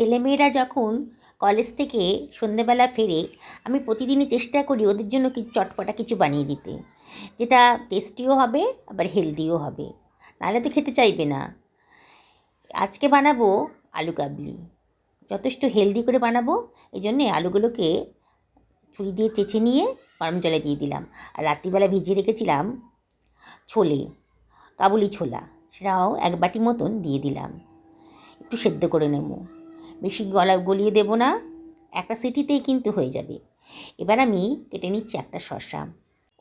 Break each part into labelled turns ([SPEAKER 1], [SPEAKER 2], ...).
[SPEAKER 1] ছেলেমেয়েরা যখন কলেজ থেকে সন্ধেবেলা ফেরে, আমি প্রতিদিনই চেষ্টা করি ওদের জন্য কি চটপটা কিছু বানিয়ে দিতে। যেটা টেস্টিও হবে, আবার হেলদিও হবে। নাহলে তো খেতে চাইবে না। আজকে বানাবো আলু কাবলি। যথেষ্ট হেলদি করে বানাবো এই জন্যে আলুগুলোকে ছুরি দিয়ে চেঁচে নিয়ে গরম জলে দিয়ে দিলাম। আর রাত্রিবেলা ভিজিয়ে রেখেছিলাম ছোলে, কাবুলি ছোলা, সেটাও এক বাটি মতন দিয়ে দিলাম। একটু সেদ্ধ করে নেব। বেশি গলা গলিয়ে দেবো না। একটা সিটিতেই কিন্তু হয়ে যাবে। এবার আমি কেটে নিচ্ছি একটা শশা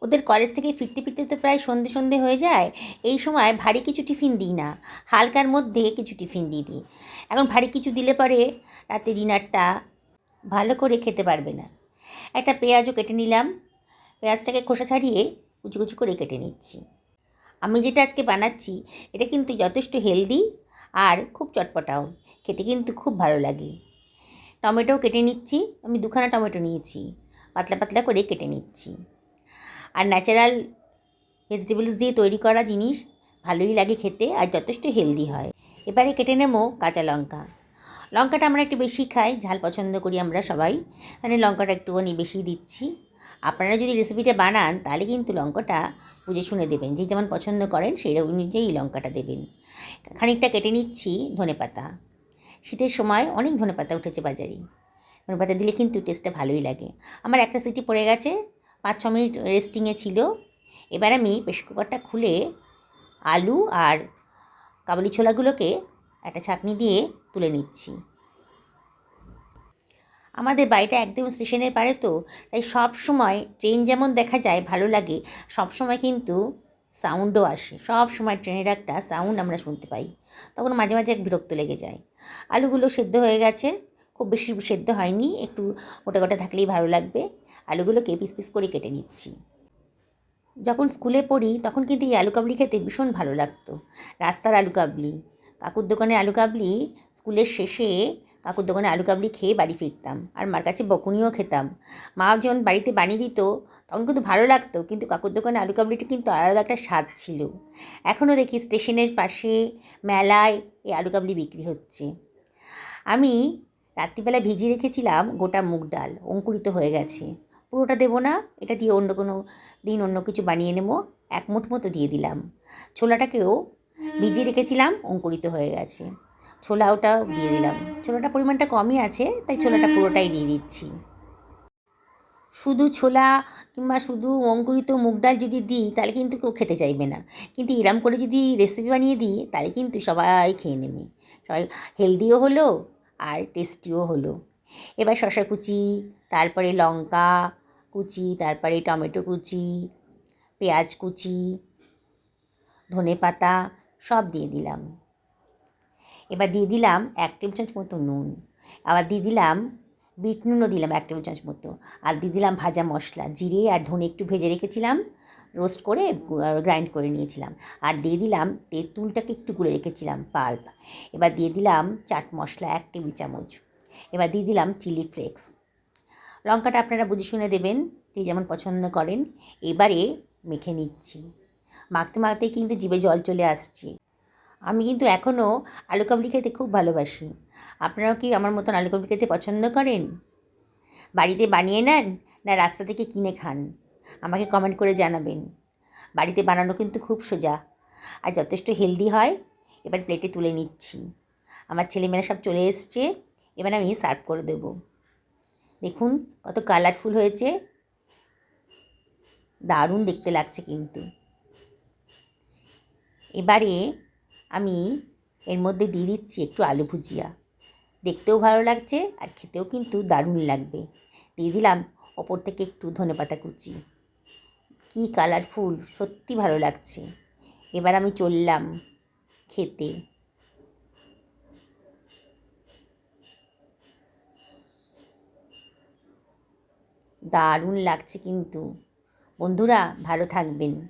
[SPEAKER 1] ওদের কলেজ থেকে ফিরতে ফিরতে তো প্রায় সন্ধে সন্ধে হয়ে যায়। এই সময় ভারী কিছু টিফিন দিই না। হালকার মধ্যে কিছু টিফিন দিয়ে দিই। এখন ভারী কিছু দিলে পরে রাতে ডিনারটা ভালো করে খেতে পারবে না। একটা পেঁয়াজও কেটে নিলাম। পেঁয়াজটাকে খোসা ছাড়িয়ে কুচি কুচি করে কেটে নিচ্ছি। আমি যেটা আজকে বানাচ্ছি, এটা কিন্তু যথেষ্ট হেলদি আর খুব চটপটাও, খেতে কিন্তু খুব ভালো লাগে। টমেটোও কেটে নিচ্ছি, আমি দুখানা টমেটো নিয়েছি, পাতলা পাতলা করে কেটে নিচ্ছি। আর ন্যাচারাল ভেজিটেবলস দিয়ে তৈরি করা জিনিস ভালোই লাগে খেতে আর যথেষ্ট হেলদি হয়। এবারে কেটে নেব কাঁচা লঙ্কা। লঙ্কাটা আমরা একটু বেশি খাই, ঝাল পছন্দ করি আমরা সবাই, তাহলে লঙ্কাটা একটুখানি বেশি দিচ্ছি। আপনারা যদি রেসিপিটা বানান, তাহলে কিন্তু লঙ্কাটা বুঝে শুনে দেবেন। যে যেমন পছন্দ করেন, সেই অনুযায়ী লঙ্কাটা দেবেন। খানিকটা কেটে নিচ্ছি ধনে পাতা। শীতের সময় অনেক ধনে পাতা উঠেছে বাজারে। ধনে পাতা দিলে কিন্তু টেস্টটা ভালোই লাগে। আমার একটা সিটি পড়ে গেছে পাঁচ ছ মিনিট রেস্টিংয়ে ছিল। এবার আমি প্রেশার কুকারটা খুলে আলু আর কাবুলি ছোলাগুলোকে একটা ছাঁকনি দিয়ে তুলে নিচ্ছি। আমাদের বাড়িটা একদম স্টেশনের পারে তো, তাই সব সময় ট্রেন যেমন দেখা যায় ভালো লাগে, সব সময় কিন্তু সাউন্ডও আসে। সব সময় ট্রেনের একটা সাউন্ড আমরা শুনতে পাই। তখন মাঝে মাঝে এক বিরক্ত লেগে যায়। আলুগুলো সেদ্ধ হয়ে গেছে, খুব বেশি সেদ্ধ হয়নি, একটু গোটা গোটা থাকলেই ভালো লাগবে। আলুগুলোকে পিস পিস করে কেটে নিচ্ছি। যখন স্কুলে পড়ি, তখন কিন্তু এই আলু কাবলি খেতে ভীষণ ভালো লাগতো। রাস্তার আলু কাবলি, কাকুর দোকানে আলু কাবলি, স্কুলের শেষে কাকুর দোকানে আলু কাবলি খেয়ে বাড়ি ফিরতাম আর মার কাছে বকুনিও খেতাম। মা যখন বাড়িতে বানিয়ে দিত, তখন কিন্তু ভালো লাগতো, কিন্তু কাকুর দোকানে আলু কাবলিটা কিন্তু আলাদা একটা স্বাদ ছিল। এখনও দেখি স্টেশনের পাশে মেলায় এই আলু কাবলি বিক্রি হচ্ছে। আমি রাত্রিবেলা ভিজিয়ে রেখেছিলাম গোটা মুগ ডাল, অঙ্কুরিত হয়ে গেছে। পুরোটা দেবো না, এটা দিয়ে অন্য কোনো দিন অন্য কিছু বানিয়ে নেব, এক মুঠ মতো দিয়ে দিলাম। ছোলাটাকেও ভিজিয়ে রেখেছিলাম, অঙ্কুরিত হয়ে গেছে। ছোলা ওটাও দিয়ে দিলাম। ছোলাটা পরিমাণটা কমই আছে, তাই ছোলাটা পুরোটাই দিয়ে দিচ্ছি। শুধু ছোলা কিংবা শুধু অঙ্কুরিত মুগ ডাল যদি দিই, তাহলে কিন্তু কেউ খেতে চাইবে না। কিন্তু এরম করে যদি রেসিপি বানিয়ে দিই, তাহলে কিন্তু সবাই খেয়ে নেবে। সবাই হেলদিও হলো আর টেস্টিও হলো। এবার শশা কুচি, তারপরে লঙ্কা কুচি, তারপরে টমেটো কুচি, পেঁয়াজ কুচি ধনে পাতা সব দিয়ে দিলাম। এবার দিয়ে দিলাম এক টেবিল চামচ মতো নুন। আবার দিয়ে দিলাম বিট নুনও দিলাম এক টেবিল চামচ মতো। আর দিয়ে দিলাম ভাজা মশলা, জিরে আর ধনে একটু ভেজে রেখেছিলাম রোস্ট করে গ্রাইন্ড করে নিয়েছিলাম। আর দিয়ে দিলাম তেঁতুলটাকে একটু গুলে রেখেছিলাম পাল্প এবার দিয়ে দিলাম চাট মশলা এক টেবিল চামচ। এবার দিয়ে দিলাম চিলি ফ্লেক্স লঙ্কাটা আপনারা বুঝে শুনে দেবেন, যে যেমন পছন্দ করেন। এবারে মেখে নিচ্ছি। মাখতে মাখতে কিন্তু জিভে জল চলে আসছে। আমি কিন্তু এখনও আলু কাবলি খেতে খুব ভালোবাসি। আপনারাও কি আমার মতন আলু কাবলি খেতে পছন্দ করেন? বাড়িতে বানিয়ে নেন না রাস্তা থেকে কিনে খান? আমাকে কমেন্ট করে জানাবেন। বাড়িতে বানানো কিন্তু খুব সোজা। আর যথেষ্ট হেলদি হয়, এবার প্লেটে তুলে নিচ্ছি। আমার ছেলেমেয়েরা সব চলে এসছে, এবার আমি সার্ভ করে দেব। দেখুন কত কালারফুল হয়েছে। দারুণ দেখতে লাগছে কিন্তু। এবারে আমি এর মধ্যে দিয়ে দিচ্ছি একটু আলু ভুজিয়া। দেখতেও ভালো লাগছে আর খেতেও কিন্তু দারুণ লাগবে। দিয়ে দিলাম ওপর থেকে একটু ধনে পাতা কুচি। কী কালারফুল সত্যি ভালো লাগছে। এবার আমি চললাম খেতে। দারুণ লাগছে কিন্তু। বন্ধুরা, ভালো থাকবেন।